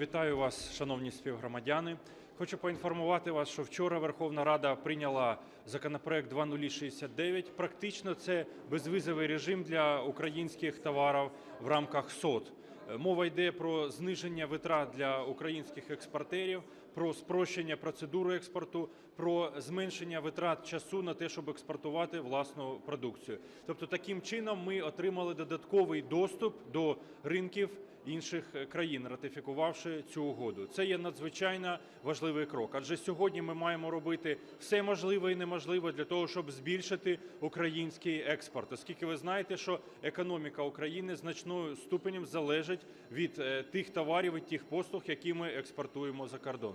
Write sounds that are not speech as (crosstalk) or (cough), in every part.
Вітаю вас, шановні співгромадяни. Хочу поінформувати вас, що вчора Верховна Рада прийняла законопроект 2069. Практично це безвізовий режим для українських товарів в рамках СОТ. Е, Мова йде про зниження витрат для українських експортерів, про спрощення процедури експорту, про зменшення витрат часу на те, щоб експортувати власну продукцію. Тобто, таким чином ми отримали додатковий доступ до ринків інших е, країн, ратифікувавши цю угоду. Це є надзвичайно важливий крок. Адже сьогодні ми маємо робити все можливе і неможливе для того, щоб збільшити український експорт, оскільки ви знаєте, що економіка України значною ступенем залежить від е, тих товарів і тих послуг, які ми експортуємо за кордон.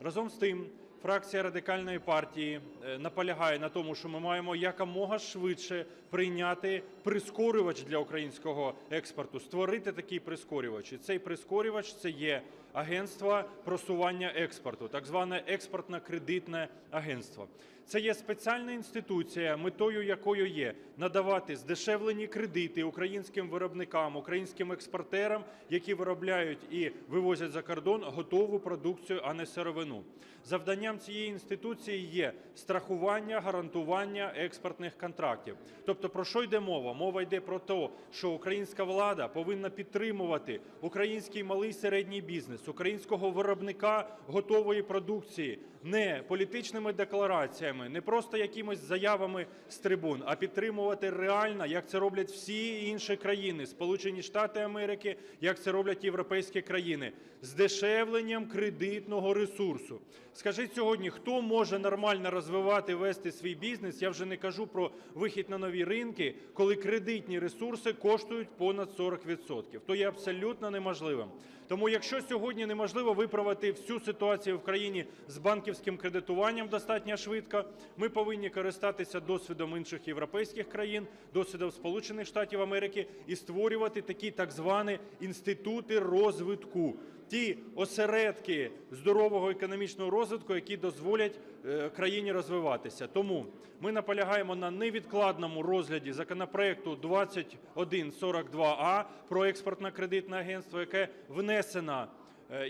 Разом з тим. Фракція радикальної партії е, наполягає на тому, що ми маємо якомога швидше прийняти прискорювач для українського експорту, створити такий прискорювач. І цей прискорювач це є агентство просування експорту, так зване експортно-кредитне агентство. Це є спеціальна інституція, метою якої є надавати здешевлені кредити українським виробникам, українським експортерам, які виробляють і вивозять за кордон готову продукцію, а не сировину. Завданням цієї інституції є страхування, гарантування експортних контрактів. Тобто, про що йде мова? Мова йде про те, що українська влада повинна підтримувати український малий середній бізнес, українського виробника готової продукції не політичними деклараціями, не просто якимись заявами з трибун, а підтримувати реально, як це роблять всі інші країни, Сполучені Штати Америки, як це роблять європейські країни, з дешевленням кредитного ресурсу. Скажіть сьогодні, хто може нормально розвивати, вести свій бізнес? Я вже не кажу про вихід на нові ринки, коли кредитні ресурси коштують понад 40%. То є абсолютно неможливим. Тому, якщо сьогодні неможливо виправити всю ситуацію в країні з банківським кредитуванням достатньо швидко, ми повинні користатися досвідом інших європейських країн, досвідом Сполучених Штатів Америки і створювати такі так звані інститути розвитку. Ті осередки здорового економічного розвитку, які дозволять е, країні розвиватися. Тому ми наполягаємо на невідкладному розгляді законопроекту 2142а про експортно-кредитне агентство, яке внесено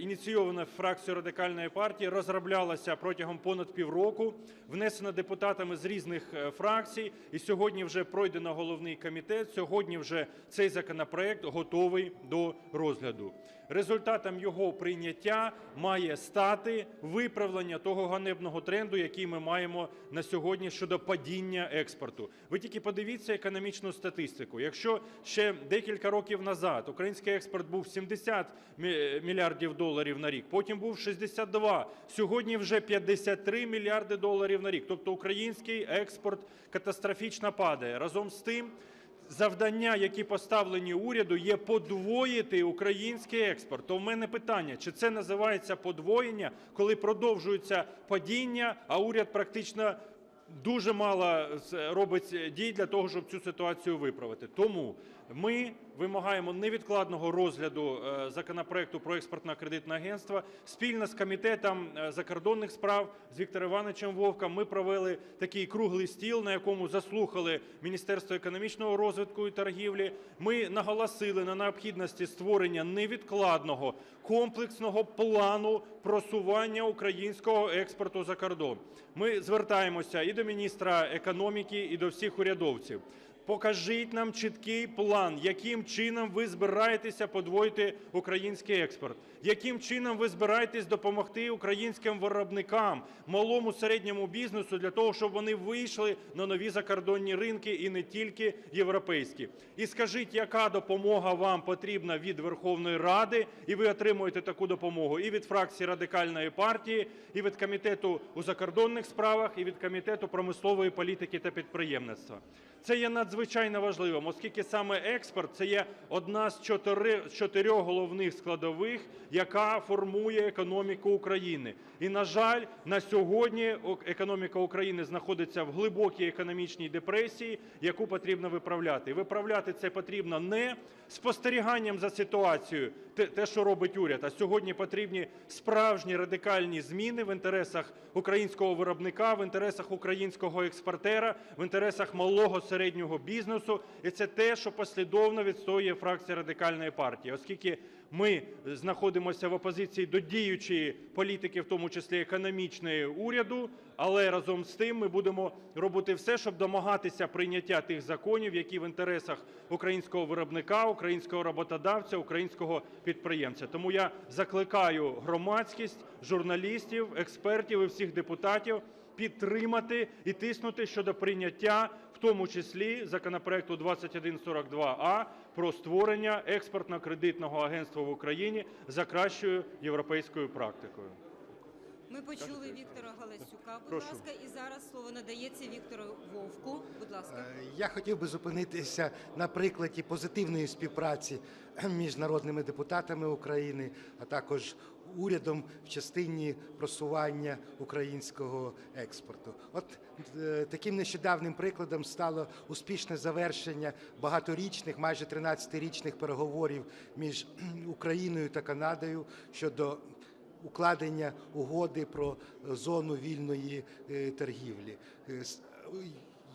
ініційована фракцією Радикальної партії, розроблялася протягом понад півроку, внесена депутатами з різних е, фракцій, і сьогодні вже пройдено головний комітет. Сьогодні вже цей законопроект готовий до розгляду. Результатом його прийняття має стати виправлення того ганебного тренду, який ми маємо на сьогодні щодо падіння експорту. Ви тільки подивіться економічну статистику. Якщо ще декілька років назад український експорт був 70 мільярдів доларів на рік, потім був 62, сьогодні вже 53 мільярди доларів на рік. Тобто український експорт катастрофічно падає. Разом з тим, завдання, які поставлені уряду, є подвоїти український експорт. То в мене питання, чи це називається подвоєння, коли продовжується падіння, а уряд практично дуже мало робить дій для того, щоб цю ситуацію виправити. Тому ми вимагаємо невідкладного розгляду е, законопроекту про експортно-кредитне агентство. Спільно з комітетом е, закордонних справ з Віктором Івановичем Вовком ми провели такий круглий стіл, на якому заслухали Міністерство економічного розвитку і торгівлі. Ми наголосили на необхідності створення невідкладного комплексного плану просування українського експорту за кордон. Ми звертаємося і до міністра економіки, і до всіх урядовців. Покажіть нам чіткий план, яким чином ви збираєтеся подвоїти український експорт, яким чином ви збираєтесь допомогти українським виробникам, малому середньому бізнесу для того, щоб вони вийшли на нові закордонні ринки і не тільки європейські. І скажіть, яка допомога вам потрібна від Верховної Ради, і ви отримуєте таку допомогу і від фракції Радикальної партії, і від комітету у закордонних справах, і від комітету промислової політики та підприємництва. Це є надзвичайно важливим, оскільки саме експорт це є одна з чотирьох головних складових, яка формує економіку України. І, на жаль, на сьогодні економіка України знаходиться в глибокій економічній депресії, яку потрібно виправляти. І виправляти це потрібно не спостеріганням за ситуацією, те, те, що робить уряд, а сьогодні потрібні справжні радикальні зміни в інтересах українського виробника, в інтересах українського експортера, в інтересах малого середнього бізнесу. І це те, що послідовно відстоює фракція Радикальної партії, оскільки Ми знаходимося в опозиції до діючої політики, в тому числі економічної уряду. Але разом з тим ми будемо робити все, щоб домагатися прийняття тих законів, які в інтересах українського виробника, українського роботодавця, українського підприємця. Тому я закликаю громадськість, журналістів, експертів і всіх депутатів підтримати і тиснути щодо прийняття, в тому числі законопроекту 2142а про створення експортно-кредитного агентства в Україні за кращою європейською практикою. Ми почули Віктора Галасюка, будь Прошу. ласка, і зараз слово надається Віктору Вовку. Будь ласка. Е, Я хотів би зупинитися на прикладі позитивної співпраці (clears throat) між народними депутатами України, а також урядом в частині просування українського експорту. От е, таким нещодавнім прикладом стало успішне завершення багаторічних, майже 13-річних переговорів між (clears throat) Україною та Канадою щодо укладення угоди про е, зону вільної е, торгівлі. Е,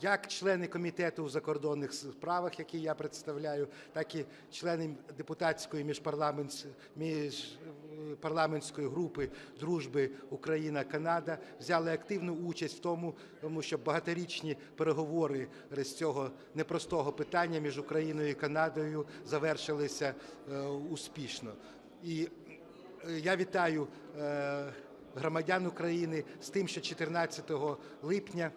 Як члени комітету у закордонних справах, які я представляю, так і члени депутатської міжпарламентської групи дружби Україна-Канада взяли активну участь в тому, тому що багаторічні переговори з цього непростого питання між Україною і Канадою завершилися успішно. І Я вітаю е, громадян України з тим, що 14 липня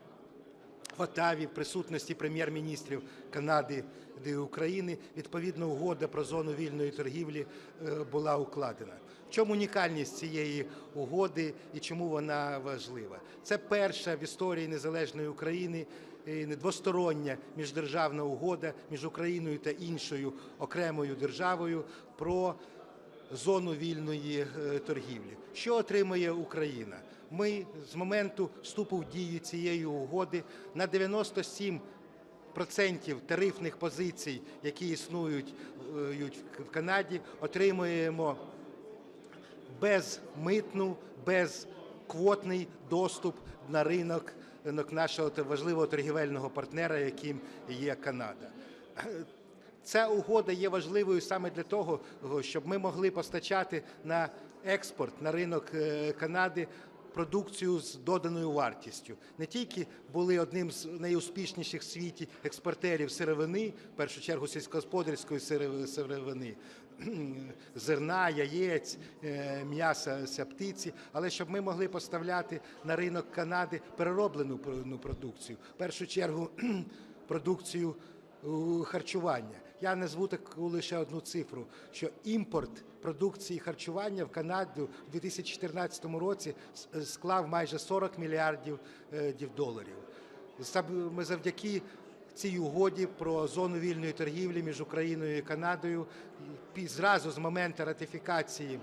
в Отаві в присутності прем'єр-міністрів Канади і України відповідна угода про зону вільної торгівлі е, була укладена. В чому унікальність цієї угоди і чому вона важлива? Це перша в історії незалежної України е, двостороння міждержавна угода між Україною та іншою окремою державою про зону вільної е, торгівлі. Що отримує Україна? Ми з моменту вступу в дію цієї угоди на 97 процентів тарифних позицій, які існують е, в Канаді, отримуємо безмитну, безквотний доступ на ринок ринок нашого важливого торгівельного партнера, яким є Канада. Ця угода є важливою саме для того, щоб ми могли постачати на експорт на ринок е, Канади продукцію з доданою вартістю. Не тільки були одним з найуспішніших в світі експортерів сировини, в першу чергу сільськогосподарської сировини, (clears throat) зерна, яєць, е, м'яса птиці, але щоб ми могли поставляти на ринок Канади перероблену ну, продукцію. В першу чергу (clears throat) продукцію харчування. Я назву таку лише одну цифру, що імпорт продукції харчування в Канаду в 2014 році склав майже 40 мільярдів е, доларів. Ми завдяки цій угоді про зону вільної торгівлі між Україною і Канадою зразу з моменту ратифікації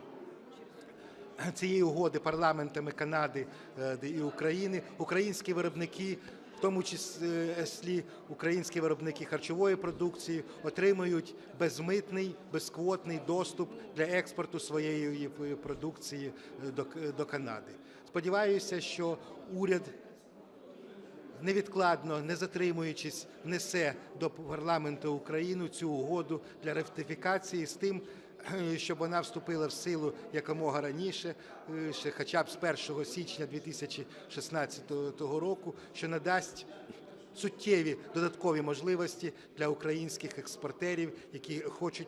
цієї угоди парламентами Канади е, і України українські виробники, в тому числі українські виробники харчової продукції, отримують безмитний, безквотний доступ для експорту своєї продукції е, до, Канади. Сподіваюся, що уряд невідкладно, не затримуючись, внесе до парламенту України цю угоду для ратифікації з тим, е, (clears throat) щоб вона вступила в силу якомога раніше, е, ще хоча б з 1 січня 2016 року, що надасть суттєві додаткові можливості для українських експортерів, які хочуть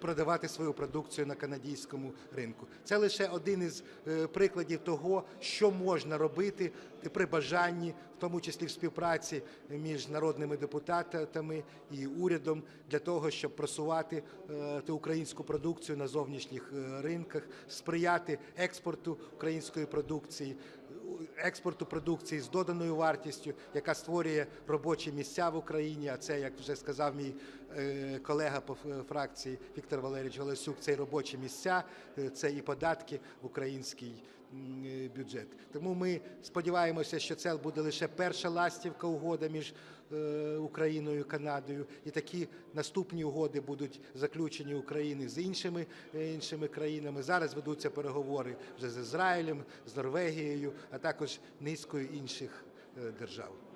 продавати свою продукцію на канадському ринку. Це лише один із е, прикладів того, що можна робити при бажанні, в тому числі в співпраці між народними депутатами і урядом, для того, щоб просувати е, ту українську продукцію на зовнішніх е, ринках, сприяти експорту української продукції. Експорту продукції з доданою вартістю, яка створює робочі місця в Україні. А це, як вже сказав мій е, колега по фракції Віктор Валерійович Голосюк, це і робочі місця, е, це і податки в е, бюджет. Тому ми сподіваємося, що це буде лише перша ластівка угода між е, Україною і Канадою, і такі наступні угоди будуть заключені України з іншими, е, іншими країнами. Зараз ведуться переговори вже з Ізраїлем, з Норвегією, а також низкою інших е, держав.